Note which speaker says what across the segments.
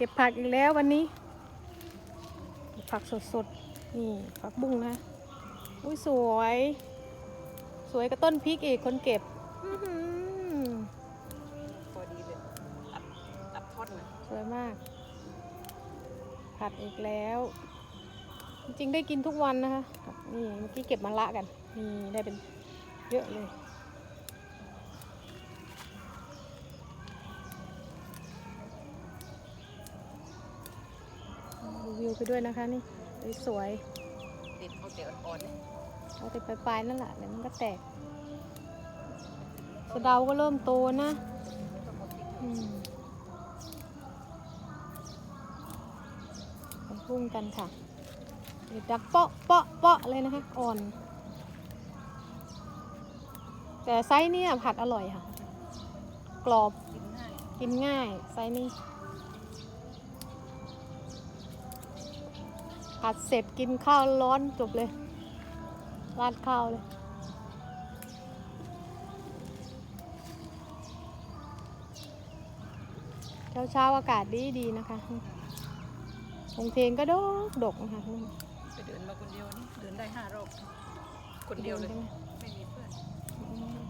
Speaker 1: เก็บผักอีกแล้ววันนี้ ผักสดๆ นี่ผักบุ้งนะ อุ้ยสวย สวยกับต้นพริกอีกคนเก็บ
Speaker 2: พอดีเลยตัดตัดทอดหน่อย
Speaker 1: สวยมาก ผัดอีกแล้ว จริงๆได้กินทุกวันนะคะ นี่เมื่อกี้เก็บมะละกัน นี่ได้เป็นเยอะเลย วิวไปด้วยนะคะนี่สวย
Speaker 2: ติดเอาแต่อ่อนๆเนี่ย
Speaker 1: ๆเอาแต่ปลายๆนั่นแหละเดี๋ยวมันก็แตกสะเดาก็เริ่มโตนะ
Speaker 2: ต้องเอาพริก
Speaker 1: อืมไปพุ่งกันค่ะเดี๋ยวดักเปาะเปาะเปาะเลยนะคะอ่อน แต่ไซส์เนี่ยผัดอร่อยค่ะ กรอบ
Speaker 2: กินง่าย
Speaker 1: กินง่ายไซส์นี้ ผัดเสร็จกินข้าวร้อนจบเลยราดข้าวเลยเช้าเช้าๆอากาศดีดีๆนะคะวงเพลงก็ดกดกนะคะ
Speaker 2: ไปเดินมาคนเดียวนี่เดินได้ห้ารอบคนเดียวเลย
Speaker 1: ใช่ไหม
Speaker 2: ไม่มีเพื่อน
Speaker 1: อืม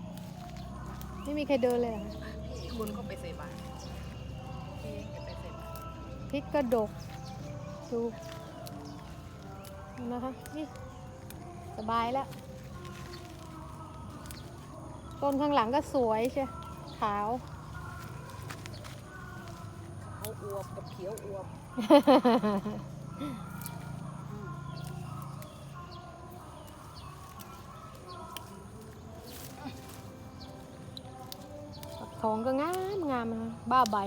Speaker 1: ไม่มีใครเดินเลยเหรอคะ
Speaker 2: พี่คนก็ไปใส่บาตรพี่เองก็ไปใส่บาตร
Speaker 1: พริกก็ดกดู นะคะนี่สบายแล้ว ต้นข้างหลังก็สวยใช่ขาว
Speaker 2: ขาวอวบกับเขียวอวบ
Speaker 1: ฝักทองก็งามงามนะคะบ้าใบ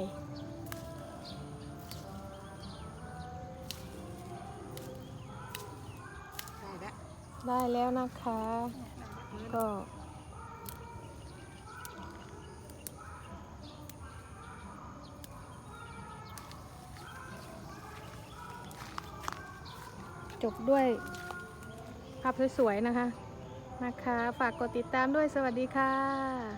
Speaker 1: ได้แล้วนะคะ ก็จบด้วยภาพสวยๆนะคะ นะคะ ฝากกดติดตามด้วยสวัสดีค่ะ